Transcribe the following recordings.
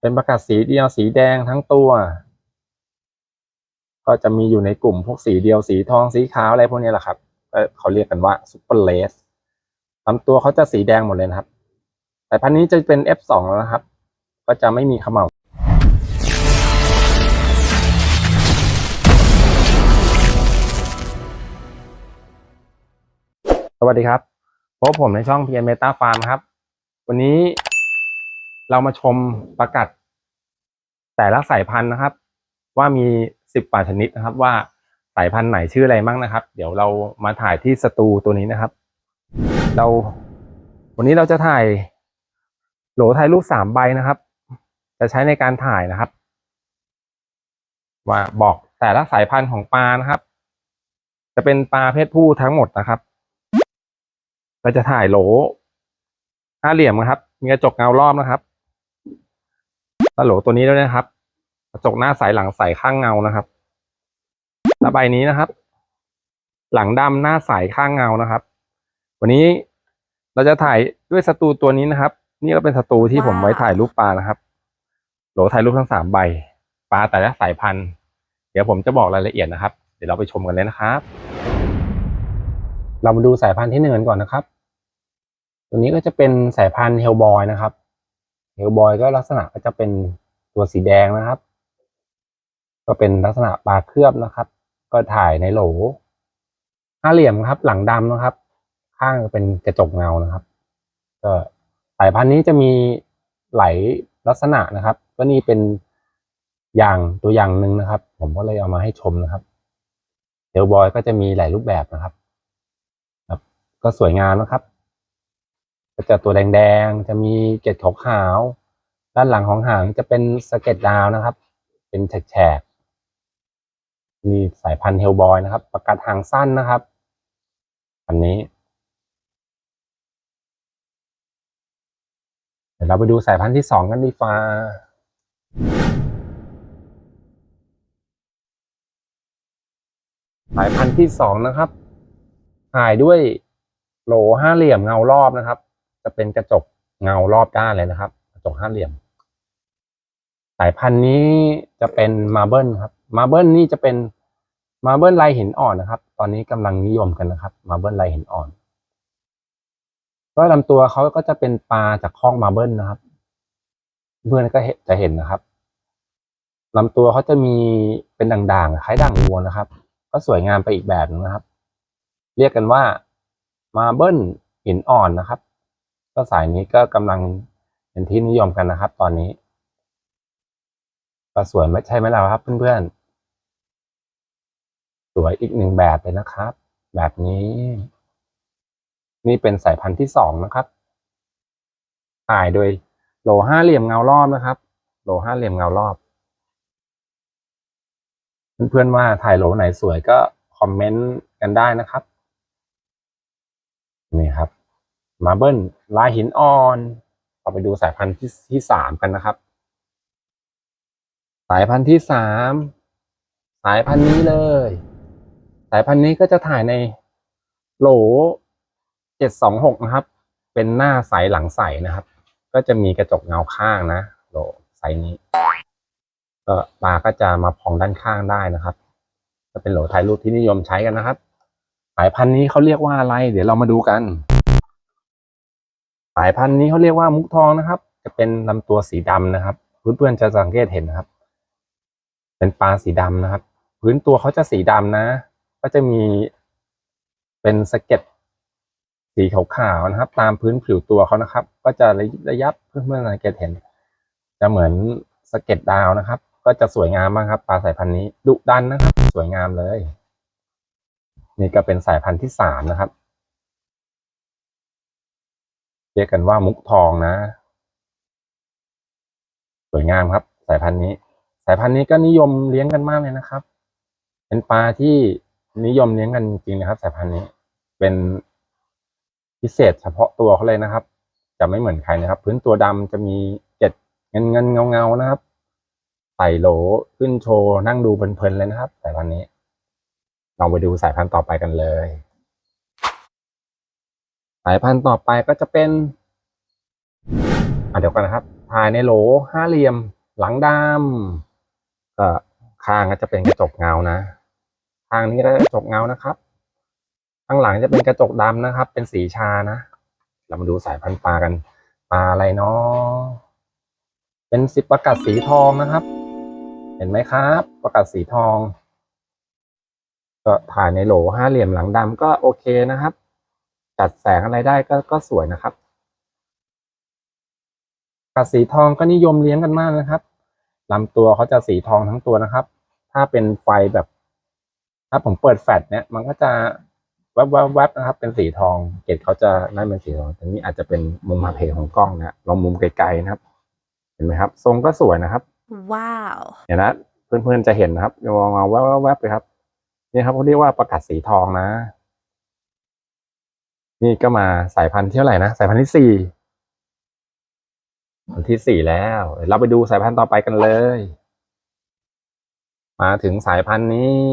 เป็นประกาศสีเดียวสีแดงทั้งตัว ก็จะมีอยู่ในกลุ่มพวกสีเดียวสีทองสีขาวอะไรพวกนี้แหละครับเขาเรียกกันว่าซุปเปอร์เลสลำตัวเขาจะสีแดงหมดเลยนะครับ แต่พันนี้จะเป็น F2 แล้วนะครับ ก็จะไม่มีเขมเหลาสวัสดีครับพบผมในช่อง PN Meta Farm ครับ วันนี้ เรามาชมประกาศแต่ละสายพันธุ์นะครับ ว่ามีสิบกว่าชนิดนะครับ ว่าสายพันธุ์ไหนชื่ออะไรบ้างนะครับ เดี๋ยวเรามาถ่ายที่สตูตัวนี้นะครับ เรา วันนี้เราจะถ่ายโหลถ่ายรูปสามใบนะครับ จะใช้ในการถ่ายนะครับ ว่าบอกแต่ละสายพันธุ์ของปลานะครับ จะเป็นปลาเพศผู้ทั้งหมดนะครับ เราจะถ่ายโหลห้าเหลี่ยมนะครับ มีกระจกเงารอบนะครับ โหลตัวนี้ด้วยนะครับ กระจกหน้าใสหลังใสข้างเงานะครับและใบนี้นะครับ หลังดำหน้าใสข้างเงานะครับ วันนี้เราจะถ่ายด้วยสตูตัวนี้นะครับ นี่ก็เป็นสตูที่ผมไว้ถ่ายรูปปลานะครับ โหลถ่ายรูปทั้งสามใบ ปลาแต่ละสายพันธุ์ เดี๋ยวผมจะบอกรายละเอียดนะครับ เดี๋ยวเราไปชมกันเลยนะครับ เรามาดูสายพันธุ์ที่หนึ่งกันก่อนนะครับ ตัวนี้ก็จะเป็นสายพันธุ์เฮลบอยนะครับ เฮลบอยก็ลักษณะก็จะเป็นตัวสีแดงนะครับ ก็เป็นลักษณะปลาเคลือบนะครับ ก็ถ่ายในโหลห้าเหลี่ยมครับ หลังดำนะครับ ข้างเป็นกระจกเงานะครับ ก็สายพันธุ์นี้จะมีหลายลักษณะนะครับ ก็นี่เป็นอย่างตัวอย่างหนึ่งนะครับ ผมก็เลยเอามาให้ชมนะครับเฮลบอยก็จะมีหลายรูปแบบนะครับ ครับ ก็สวยงามนะครับ จะตัวแดงๆ จะมีเกล็ดขาวๆ ด้านหลังของหางจะเป็นสเก็ตดาวนะครับ เป็นแฉกๆนี่สายพันธุ์เฮลบอยนะครับ ประกาศหางสั้นนะครับ อันนี้ เดี๋ยวเราไปดูสายพันธุ์ที่สองกันดีฟ้าสายพันธุ์ที่สองนะครับถ่ายด้วยโหลห้าเหลี่ยมเงารอบนะครับ จะเป็นกระจกเงารอบด้านเลยนะครับ กระจกห้าเหลี่ยม สายพันธุ์นี้จะเป็นมาเบิลครับมาเบิลนี่จะเป็นมาเบิลลายหินอ่อนนะครับ ตอนนี้กำลังนิยมกันนะครับ มาเบิลลายหินอ่อน ก็ลำตัวเขาก็จะเป็นปลาจากคอกมาเบิลนะครับ เพื่อนก็เห็จะเห็นนะครับลำตัวเขาจะมีเป็นด่างๆคล้ายด่างวัวนะครับ ก็สวยงามไปอีกแบบนึงนะครับ เรียกกันว่ามาเบิลหินอ่อนนะครับ ก็สายนี้ก็กำลังเป็นที่นิยมกันนะครับ ตอนนี้ก็สวยไม่ใช่ไหมล่ะครับเพื่อนๆ สวยอีกหนึ่งแบบเลยนะครับ แบบนี้ นี่เป็นสายพันธุ์ที่สองนะครับถ่ายโดยโหลห้าเหลี่ยมเงารอบนะครับโหลห้าเหลี่ยมเงารอบ เพื่อนๆว่าถ่ายโหลไหนสวยก็คอมเมนต์กันได้นะครับ นี่ครับ มาเบิลลายหินอ่อนเราไปดูสายพันธุ์ที่ที่สามกันนะครับ สายพันธุ์ที่สามสายพันธุ์นี้เลย สายพันธุ์นี้ก็จะถ่ายในโหลเจ็ดสองหกนะครับ เป็นหน้าใสหลังใสนะครับ ก็จะมีกระจกเงาข้างนะโหลไซส์นี้ก็ปลาก็จะมาพองด้านข้างได้นะครับจะเป็นโหลถ่ายรูปที่นิยมใช้กันนะครับ สายพันธุ์นี้เขาเรียกว่าอะไร เดี๋ยวเรามาดูกัน สายพันธุ์นี้เขาเรียกว่ามุกทองนะครับ จะเป็นลำตัวสีดำนะครับเพื่อนๆจะสังเกตเห็นนะครับ เป็นปลาสีดำนะครับ พื้นตัวเขาจะสีดำนะ ก็จะมีเป็นสะเก็ดสีขาวๆนะครับ ตามพื้นผิวตัวเขานะครับ ก็จะระยับเพื่อนๆสังเกตเห็น จะเหมือนสะเก็ดดาวนะครับ ก็จะสวยงามมากครับปลาสายพันธุ์นี้ดุดันนะครับ สวยงามเลย นี่ก็เป็นสายพันธุ์ที่สามนะครับ เรียกกันว่ามุกทองนะ สวยงามครับ สายพันธุ์นี้ สายพันธุ์นี้ก็นิยมเลี้ยงกันมากเลยนะครับ เป็นปลาที่นิยมเลี้ยงกันจริงนะครับ สายพันธุ์นี้ เป็นพิเศษเฉพาะตัวเขาเลยนะครับ จะไม่เหมือนใครนะครับ พื้นตัวดำจะมีเกล็ดเงินเงินเงาเงาๆนะครับใส่โหลขึ้นโชว์นั่งดูเพลินๆเลยนะครับ สายพันธุ์นี้เราไปดูสายพันธุ์ต่อไปกันเลย สายพันธุ์ต่อไปก็จะเป็นอะเดี๋ยวกันนะครับถ่ายในโหลห้าเหลี่ยม หลังดำก็ข้างก็จะเป็นกระจกเงานะข้างนี้ก็กระจกเงานะครับข้างหลังจะเป็นกระจกดำนะครับ เป็นสีชานะ เรามาดูสายพันธุ์ปลากันปลาอะไรเนาะเป็นสิบประกัดสีทองนะครับ เห็นไหมครับ ประกัดสีทอง ก็ถ่ายในโหลห้าเหลี่ยมหลังดำก็โอเคนะครับ จัดแสงอะไรได้ก็ก็สวยนะครับประกัดสีทองก็นิยมเลี้ยงกันมากนะครับลำตัวเขาจะสีทองทั้งตัวนะครับ ถ้าเป็นไฟแบบ ถ้าผมเปิดแฟลชเนี่ย มันก็จะแวบแวบแวบนะครับ เป็นสีทอง เกล็ดเขาจะนั่นเป็นสีทองแต่นี้อาจจะเป็นมุมมาเพของกล้องนะลองมุมไกลๆนะครับ เห็นไหมครับ ทรงก็สวยนะครับ Wow. เห็นนะเพื่อนๆจะเห็นนะครับเงาเงาๆแวบๆแวบๆเลยครับนี่ครับเขาเรียกว่าประกาศสีทองนะ นี่ก็มาสายพันธุ์เท่าไหร่นะสายพันธุ์ที่สี่พันธ์ที่สี่แล้ว เราไปดูสายพันธุ์ต่อไปกันเลย มาถึงสายพันธุ์นี้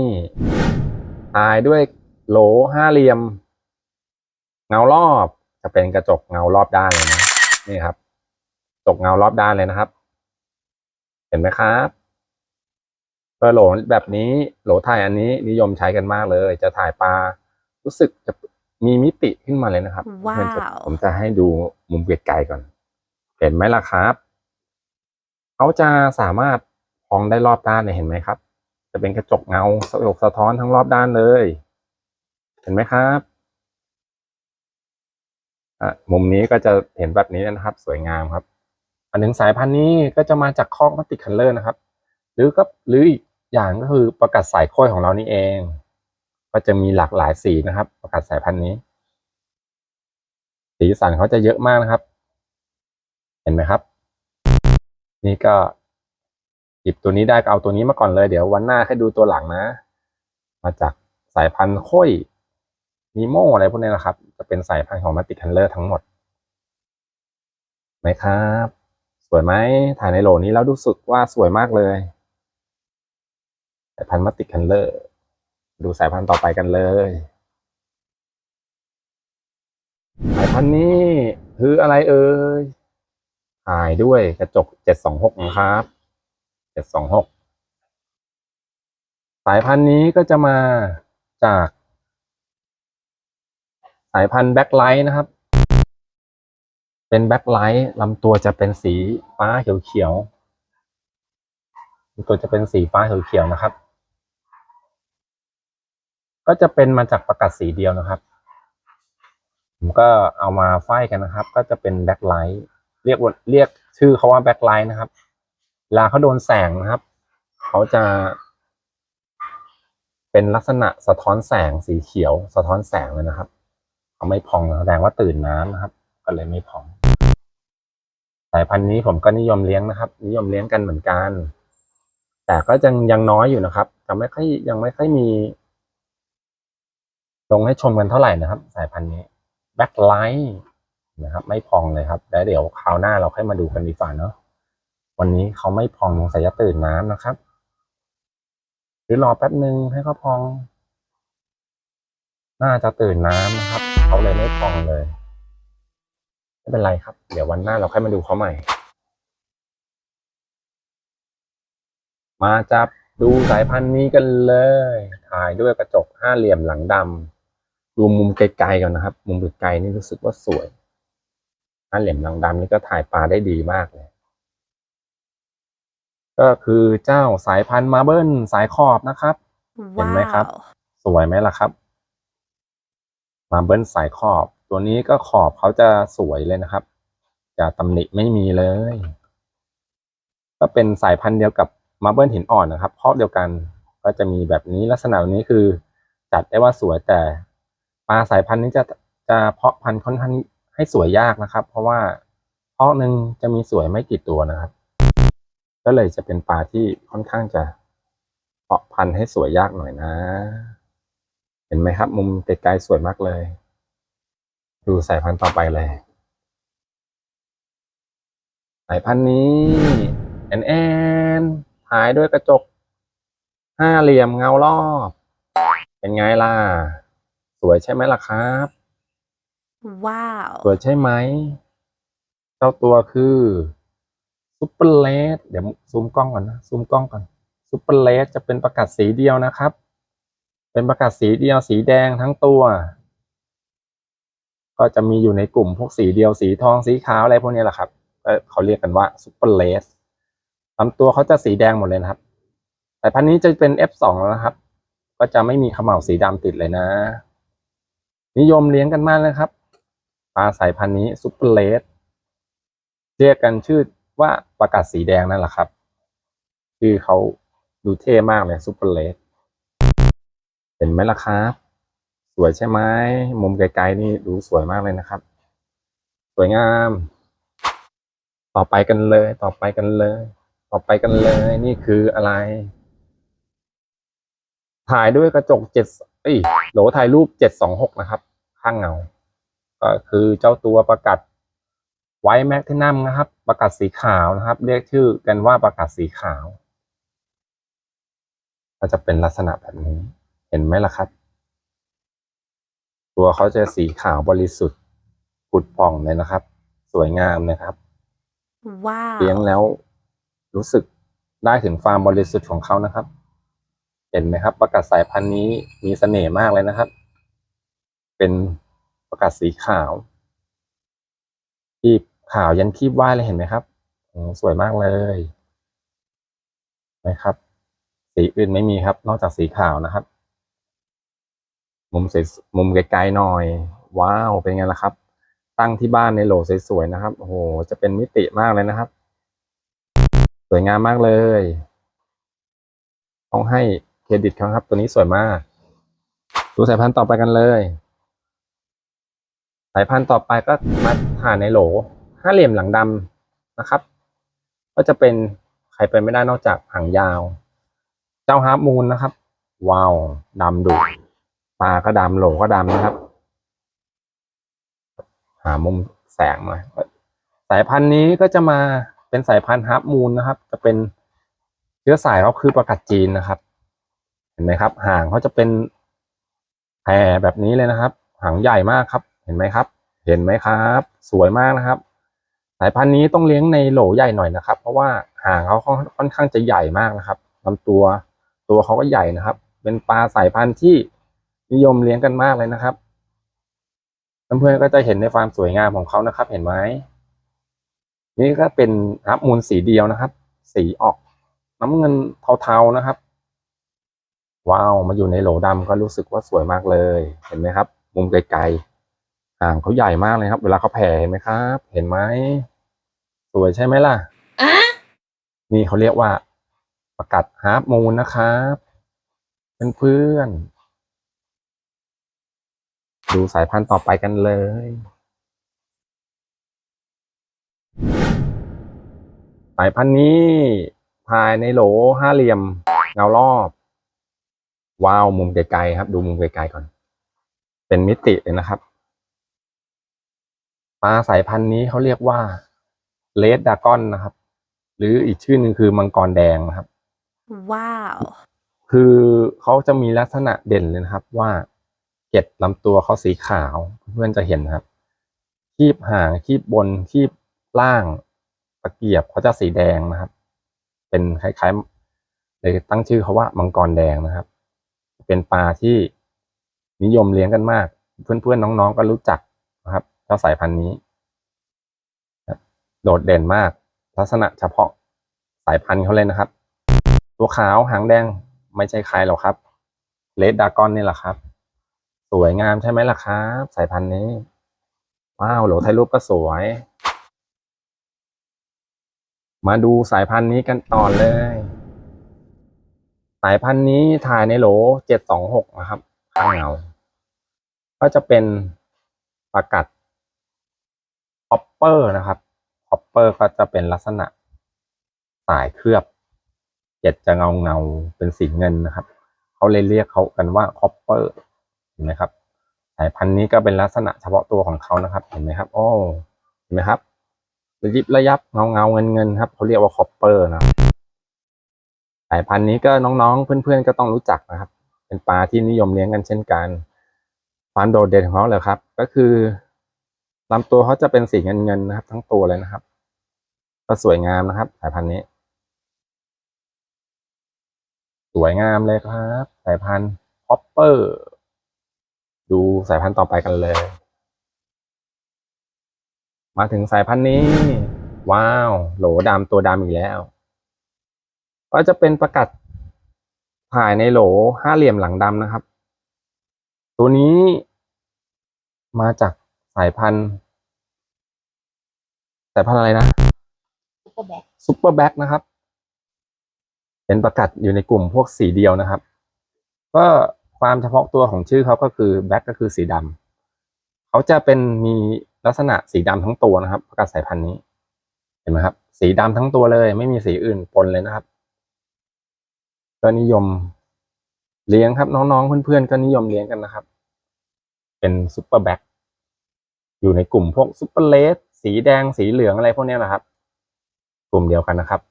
ตายด้วยโหลห้าเหลี่ยม เงารอบจะเป็นกระจกเงารอบด้านเลยนะนี่ครับกระจกเงารอบด้านเลยนะครับ เห็นไหมครับเออโหลแบบนี้โหลถ่ายอันนี้นิยมใช้กันมากเลย จะถ่ายปลารู้สึกจะ มีมิติขึ้นมาเลยนะครับว้าวเพื่อนจะผมจะให้ดูมุมไกลๆก่อน เห็นไหมล่ะครับ เขาจะสามารถพองได้รอบด้านเลยเห็นไหมครับ จะเป็นกระจกเงาสะสะท้อนทั้งรอบด้านเลย เห็นไหมครับอะมุมนี้ก็จะเห็นแบบนี้นะครับ สวยงามครับ อันหนึ่งสายพันธุ์นี้ก็จะมาจากคอกมัตติคัลเลอร์นะครับ หรือก็หรืออีกอย่างก็คือประกาศสายค้อยของเรานี่เอง ก็จะมีหลากหลายสีนะครับ ประกาศสายพันธุ์นี้ สีสันเขาจะเยอะมากนะครับ เห็นไหมครับ นี่ก็หยิบตัวนี้ได้ก็เอาตัวนี้มาก่อนเลย เดี๋ยววันหน้าให้ดูตัวหลังนะ มาจากสายพันธุ์ค้อยนีโมอะไรพวกนี้นะครับ จะเป็นสายพันธุ์ของมัตติคัลเลอร์ทั้งหมดไหมครับ สวยไหมถ่ายในโหลนี้แล้วรู้สึกว่าสวยมากเลยสายพันธุ์มัตติคันเลอร์ ดูสายพันธุ์ต่อไปกันเลย สายพันธุ์นี้คืออะไรเอ่ยถ่ายด้วยกระจก726นะครับ726สองหกสายพันธุ์นี้ก็จะมาจาก สายพันธุ์แบ็คไลท์นะครับ เป็นแบ็คไลท์ลำตัวจะเป็นสีฟ้าเขียวๆลำตัวจะเป็นสีฟ้าเขียวๆนะครับ ก็จะเป็นมาจากประกาศสีเดียวนะครับ ผมก็เอามาไฟกันนะครับ ก็จะเป็นแบ็คไลท์เรียกว่าเรียกชื่อเขาว่าแบ็คไลท์นะครับเวลาเขาโดนแสงนะครับ เขาจะ เป็นลักษณะสะท้อนแสงสีเขียว สะท้อนแสงเลยนะครับเขาไม่พองแสดงว่าตื่นน้ำนะครับ ก็เลยไม่พอง สายพันธุ์นี้ผมก็นิยมเลี้ยงนะครับ นิยมเลี้ยงกันเหมือนกัน แต่ก็ยังยังน้อยอยู่นะครับยังไม่ค่อยยังไม่ค่อยมี ลงให้ชมกันเท่าไหร่นะครับ สายพันธุ์นี้แบ็คไลท์นะครับ ไม่พองเลยครับ แล้วเดี๋ยวคราวหน้าเราค่อยมาดูกันดีกว่าเนาะวันนี้เขาไม่พองสงสัยจะตื่นน้ำนะครับ หรือรอแป๊บหนึ่งให้เขาพอง น่าจะตื่นน้ำนะครับ เขาเลยไม่พองเลย ไม่เป็นไรครับ เดี๋ยววันหน้าเราค่อยมาดูเขาใหม่ มาจับดูสายพันธุ์นี้กันเลย ถ่ายด้วยกระจกห้าเหลี่ยมหลังดำ ดูมุมไกลๆก่อนนะครับ มุมไกลๆนี่รู้สึกว่าสวยห้าเหลี่ยมหลังดำนี่ก็ถ่ายปลาได้ดีมากเลย ก็คือเจ้าสายพันธุ์มาเบิลสายขอบนะครับ เห็นไหมครับ Wow. สวยไหมล่ะครับ มาเบิลสายขอบ ตัวนี้ก็ขอบเขาจะสวยเลยนะครับ จะตำหนิไม่มีเลย ก็เป็นสายพันธุ์เดียวกับมาเบิลหินอ่อนนะครับเพราะเดียวกัน ก็จะมีแบบนี้ลักษณะแบบนี้คือ จัดได้ว่าสวยแต่ ปลาสายพันธุ์นี้จะจะเพาะพันธุ์ค่อนข้างให้สวยยากนะครับ เพราะว่าเพาะหนึ่งจะมีสวยไม่กี่ตัวนะครับ ก็เลยจะเป็นปลาที่ค่อนข้างจะเพาะพันธุ์ให้สวยยากหน่อยนะ เห็นไหมครับ มุมไกลๆสวยมากเลย ดูสายพันธุ์ต่อไปเลย สายพันธุ์นี้แอนแอนถ่ายด้วยกระจกห้าเหลี่ยมเงารอบ เป็นไงล่ะ วยใช่ไหมล่ะครับ Wow. สวยใช่ไหม เจ้าตัวคือซุปเปอร์เลสเดี๋ยวซูมกล้องก่อนนะ ซูมกล้องก่อนซุปเปอร์เลสจะเป็นประกาศสีเดียวนะครับ เป็นประกาศสีเดียวสีแดงทั้งตัว ก็จะมีอยู่ในกลุ่มพวกสีเดียวสีทองสีขาวอะไรพวกนี้แหละครับก็เขาเรียกกันว่าซุปเปอร์เลสลำตัวเขาจะสีแดงหมดเลยนะครับสายพันธุ์นี้จะเป็น F2 แล้วนะครับ ก็จะไม่มีเขม่าวสีดำติดเลยนะ นิยมเลี้ยงกันมากนะครับ ปลาสายพันธุ์นี้ซุปเปอร์เลสเรียกกันชื่อว่าประกาศสีแดงนั่นแหละครับชื่อเขาดูเท่มากเลยซุปเปอร์เลสเห็นไหมล่ะครับ สวยใช่ไหมมุมไกลๆนี่ดูสวยมากเลยนะครับ สวยงาม ต่อไปกันเลย ต่อไปกันเลย ต่อไปกันเลย นี่คืออะไร ถ่ายด้วยกระจกเจ็ดเอ้ยโหลถ่ายรูปเจ็ดสองหกนะครับ ข้างเงา ก็คือเจ้าตัวประกาศไวท์แมกเทนัมนะครับ ประกาศสีขาวนะครับ เรียกชื่อกันว่าประกาศสีขาว ก็จะเป็นลักษณะแบบนี้ เห็นไหมล่ะครับ ตัวเขาจะสีขาวบริสุทธิ์ผุดผ่องเลยนะครับ สวยงามนะครับว้าวเลี้ยงแล้วรู้สึกได้ถึงความบริสุทธิ์ของเขานะครับ เห็นไหมครับ ประกาศสายพันธุ์นี้มีเสน่ห์มากเลยนะครับ เป็นประกาศสีขาวคีบขาวยันคีบไหว้เลยเห็นไหมครับสวยมากเลยนะครับ สีอื่นไม่มีครับ นอกจากสีขาวนะครับ มุมสวยมุมไกลๆหน่อย ว้าวเป็นไงล่ะครับ ตั้งที่บ้านในโหลสวยๆนะครับโอ้โหจะเป็นมิติมากเลยนะครับ สวยงามมากเลยต้องให้เครดิตเขาครับ ตัวนี้สวยมากดูสายพันธุ์ต่อไปกันเลยายพันธุ์ต่อไปก็มาถ่ายในโหลห้าเหลี่ยมหลังดำนะครับ ก็จะเป็นใครเป็นไม่ได้นอกจากหางยาว เจ้าฮาร์มูนนะครับว้าวดำดุปลาก็ดำโหลก็ดำนะครับ หามุมแสงหน่อยสายพันธุ์นี้ก็จะมาเป็นสายพันธุ์ฮาร์มูนนะครับ จะเป็นเชื้อสายเขาคือประกัดจีนนะครับ เห็นไหมครับ หางเขาจะเป็นแผ่แบบนี้เลยนะครับ หางใหญ่มากครับ เห็นไหมครับ เห็นไหมครับ สวยมากนะครับ สายพันธุ์นี้ต้องเลี้ยงในโหลใหญ่หน่อยนะครับ เพราะว่าหางเขาค่อนข้างจะใหญ่มากนะครับลำตัวตัวเขาก็ใหญ่นะครับ เป็นปลาสายพันธุ์ที่นิยมเลี้ยงกันมากเลยนะครับเพื่อนๆก็จะเห็นในความสวยงามของเขานะครับ เห็นไหมนี่ก็เป็นฮับมูลสีเดียวนะครับ สีออกน้ำเงินเทาๆนะครับ ว้าวมาอยู่ในโหลดำก็รู้สึกว่าสวยมากเลย เห็นไหมครับ มุมไกลๆ ห่างเขาใหญ่มากเลยครับ เวลาเขาแผ่เห็นไหมครับ เห็นไหมสวยใช่ไหมล่ะอะนี่เขาเรียกว่าประกัดฮาร์ปมูนนะครับเพื่อนๆดูสายพันธุ์ต่อไปกันเลยสายพันธุ์นี้ภายในโหลห้าเหลี่ยมเงารอบ ว้าวมุมไกลๆครับ ดูมุมไกลๆก่อน เป็นมิติเลยนะครับ ปลาสายพันธุ์นี้เขาเรียกว่าเลดดากอนนะครับ หรืออีกชื่อหนึ่งคือมังกรแดงนะครับ ว้าว คือเขาจะมีลักษณะเด่นเลยนะครับ ว่าเกล็ดลำตัวเขาสีขาวเพื่อนจะเห็นนะครับ คีบหางคีบบนคีบล่างตะเกียบเขาจะสีแดงนะครับ เป็นคล้ายๆเลยตั้งชื่อเขาว่ามังกรแดงนะครับ เป็นปลาที่นิยมเลี้ยงกันมาก เพื่อนๆน้องๆก็รู้จักนะครับ เจ้าสายพันธุ์นี้ โดดเด่นมาก ลักษณะเฉพาะสายพันธุ์เขาเลยนะครับ ตัวขาวหางแดงไม่ใช่ใครหรอกครับเลดดากอนนี่แหละครับ สวยงามใช่ไหมล่ะครับ สายพันธุ์นี้ ว้าวโหลถ่ายรูปก็สวย มาดูสายพันธุ์นี้กันต่อเลย สายพันธุ์นี้ถ่ายในโหลเจ็ดสองหกนะครับข้างเงาก็จะเป็นประกัด เปอร์นะครับฮอปเปอร์ก็จะเป็นลักษณะสายเคลือบเกล็ดจะเงาเงาเป็นสีเงินนะครับ เขาเลยเรียกเขากันว่าคอปเปอร์เห็นไหมครับ สายพันธุ์นี้ก็เป็นลักษณะเฉพาะตัวของเขานะครับ เห็นไหมครับโอ้เห็นไหมครับระยิบระยับเงาเงาเงินเงินครับเขาเรียกว่าคอปเปอร์นะสายพันธุ์นี้ก็น้องๆ เพื่อนๆก็ต้องรู้จักนะครับ เป็นปลาที่นิยมเลี้ยงกันเช่นกัน ความโดดเด่นของเขาเลยครับ ก็คือ ลำตัวเขาจะเป็นสีเงินเงินๆนะครับ ทั้งตัวเลยนะครับ ก็สวยงามนะครับสายพันธุ์นี้ สวยงามเลยครับ สายพันธุ์ฮอปเปอร์ ดูสายพันธุ์ต่อไปกันเลย มาถึงสายพันธุ์นี้ ว้าว โหลดำตัวดำอีกแล้ว ก็จะเป็นประกัดถ่ายในโหลห้าเหลี่ยมหลังดำนะครับ ตัวนี้มาจาก สายพันธุ์สายพันธุ์อะไรนะซุปเปอร์แบ็คซุปเปอร์แบ็กนะครับ เป็นประกัดอยู่ในกลุ่มพวกสีเดียวนะครับ ก็ความเฉพาะตัวของชื่อเขาก็คือแบ็กก็คือสีดำเขาจะเป็นมีลักษณะสีดำทั้งตัวนะครับ ประกัดสายพันธุ์นี้ เห็นไหมครับ สีดำทั้งตัวเลย ไม่มีสีอื่นปนเลยนะครับ ก็นิยมเลี้ยงครับ น้องๆเพื่อนๆก็นิยมเลี้ยงกันนะครับ เป็นซุปเปอร์แบ็ก อยู่ในกลุ่มพวกซุปเปอร์เลสสีแดงสีเหลืองอะไรพวกเนี้ยนะครับ กลุ่มเดียวกันนะครับ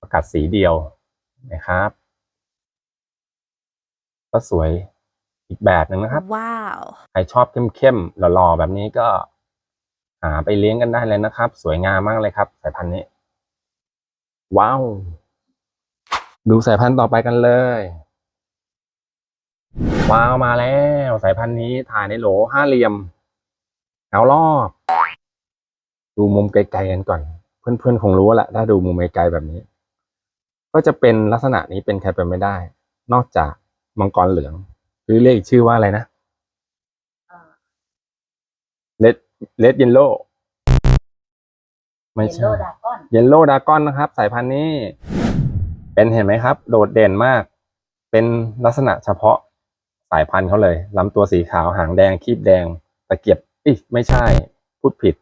ประกาศสีเดียวนะครับ ก็สวยอีกแบบหนึ่งนะครับ ว้าว ใครชอบเข้มๆหล่อๆแบบนี้ก็ หาไปเลี้ยงกันได้เลยนะครับ สวยงามมากเลยครับสายพันธุ์นี้ ว้าว ดูสายพันธุ์ต่อไปกันเลย ว้าวมาแล้ว สายพันธุ์นี้ถ่ายในโหลห้าเหลี่ยม เอารอบดูมุมไกลๆกันก่อน เพื่อนๆคงรู้แหละถ้าดูมุมไกลๆแบบนี้ ก็จะเป็นลักษณะนี้เป็นใครเป็นไม่ได้ นอกจากมังกรเหลือง หรือเรียกอีกชื่อว่าอะไรนะเลดเลดเยนโลไม่ใช่ Yellow Dragon เยนโลดากอนนะครับ สายพันธุ์นี้ เป็นเห็นไหมครับ โดดเด่นมาก เป็นลักษณะเฉพาะสายพันธุ์เขาเลยลำตัวสีขาวหางแดงคีบแดงตะเกียบ อิไม่ใช่ พูดผิด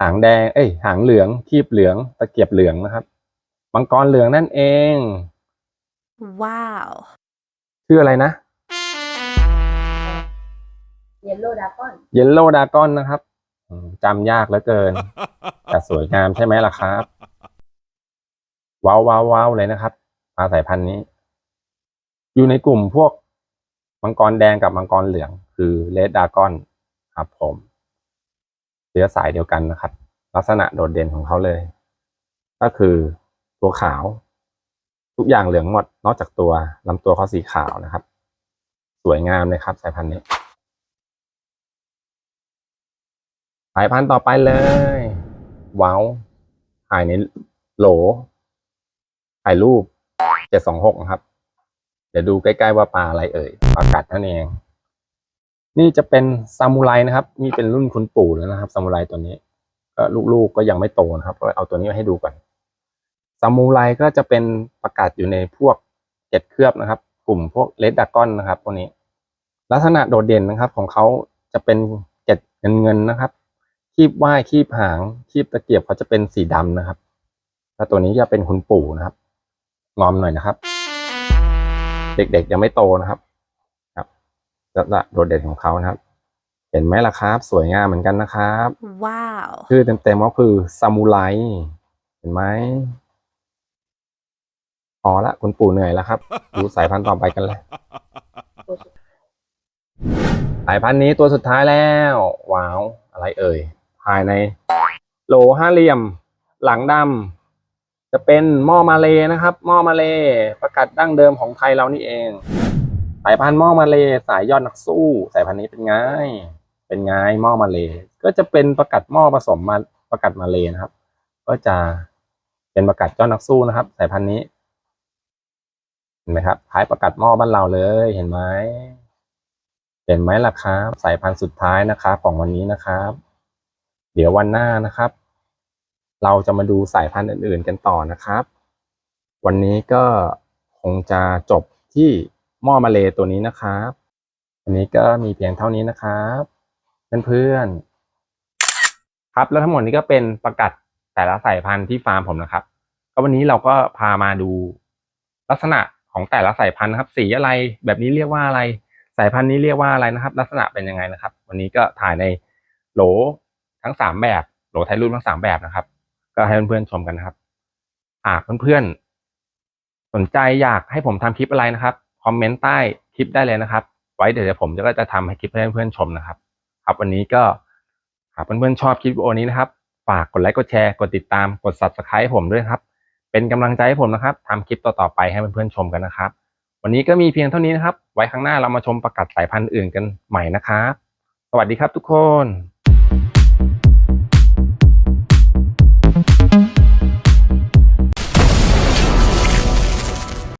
หางแดง เอ้ย หางเหลืองคีบเหลือง ตะเกียบเหลืองนะครับมังกรเหลืองนั่นเอง ว้าวชื่ออะไรนะเยลโล่ดากอนเยลโลดากอนนะครับอืมจำยากเหลือเกิน แต่สวยงามใช่ไหมล่ะครับ ว้าวว้าวว้าวเลยนะครับปลาสายพันธุ์นี้ อยู่ในกลุ่มพวกมังกรแดงกับมังกรเหลือง คือเลดดากอน ครับผมเชื้อสายเดียวกันนะครับ ลักษณะโดดเด่นของเขาเลย ก็คือตัวขาว ทุกอย่างเหลืองหมดนอกจากตัวลำตัวเขาสีขาวนะครับ สวยงามเลยครับสายพันธุ์นี้สายพันธุ์ต่อไปเลยว้าวถ่ายในโหลถ่ายรูปเจ็ดสองหกครับ เดี๋ยวดูใกล้ๆว่าปลาอะไรเอ่ยปลากัดนั่นเอง นี่จะเป็นซามูไรนะครับนี่เป็นรุ่นคุณปู่แล้วนะครับซามูไรตัวนี้ก็ลูกๆก็ยังไม่โตนะครับก็เอาตัวนี้มาให้ดูก่อนซามูไรก็จะเป็นประกาศอยู่ในพวกเจ็ดเคลือบนะครับ กลุ่มพวกเลดดากอนนะครับพวกนี้ ลักษณะโดดเด่นนะครับของเขาจะเป็นเกล็ดเงินเงินนะครับ คีบว่ายคีบหางคีบตะเกียบเขาจะเป็นสีดำนะครับแล้วตัวนี้จะเป็นคุณปู่นะครับ งอมหน่อยนะครับ เด็กๆยังไม่โตนะครับ ลักษณะโดดเด่นของเขานะครับ เห็นไหมล่ะครับ สวยงามเหมือนกันนะครับ ว้าวชื่อเต็มๆก็คือซามูไรเห็นไหมพอละคุณปู่เหนื่อยแล้วครับ ดูสายพันธุ์ต่อไปกันเลยสายพันธุ์นี้ตัวสุดท้ายแล้ว ว้าว อะไรเอ่ย ภายใน โหลห้าเหลี่ยม หลังดำจะเป็นหม้อมาเลนะครับหม้อมาเลประกาศดั้งเดิมของไทยเรานี่เอง สายพันธุ์มอมาเลสายยอดนักสู้ สายพันธุ์นี้เป็นไง เป็นไงมอมาเลก็จะเป็นประกาศหม้อผสมมาประกาศมาเลนะครับ ก็จะเป็นประกาศยอดนักสู้นะครับ สายพันธุ์นี้เห็นไหมครับคล้ายประกาศหม้อบ้านเราเลยเห็นไหมเห็นไหมล่ะครับ สายพันธุ์สุดท้ายนะครับของวันนี้นะครับ เดี๋ยววันหน้านะครับ เราจะมาดูสายพันธุ์อื่น ๆ กันต่อนะครับ วันนี้ก็คงจะจบที่ หม้อมาเลตัวนี้นะครับวันนี้ก็มีเพียงเท่านี้นะครับเพื่อนๆครับแล้วทั้งหมดนี้ก็เป็นประกัดแต่ละสายพันธุ์ที่ฟาร์มผมนะครับ ก็วันนี้เราก็พามาดูลักษณะของแต่ละสายพันธุ์นะครับ สีอะไรแบบนี้เรียกว่าอะไร สายพันธุ์นี้เรียกว่าอะไรนะครับ ลักษณะเป็นยังไงนะครับ วันนี้ก็ถ่ายในโหลทั้งสามแบบโหลไทยรุ่นทั้งสามแบบนะครับ ก็ให้เพื่อนๆชมกันนะครับหากเพื่อนๆสนใจอยากให้ผมทำคลิปอะไรนะครับ คอมเมนต์ใต้คลิปได้เลยนะครับ ไว้เดี๋ยวผมก็จะทำให้คลิปให้เพื่อนๆชมนะครับ ครับวันนี้ก็หากเพื่อนๆชอบคลิปวิดีโอนี้นะครับ ฝากกดไลค์กดแชร์กดติดตามกด subscribe ผมด้วยครับ เป็นกำลังใจให้ผมนะครับทำคลิปต่อๆไปให้เพื่อนๆชมกันนะครับ วันนี้ก็มีเพียงเท่านี้นะครับ ไว้ข้งหน้าเรามาชมประกาศสายพันธุ์อื่นกันใหม่นะครับ สวัสดีครับทุกคน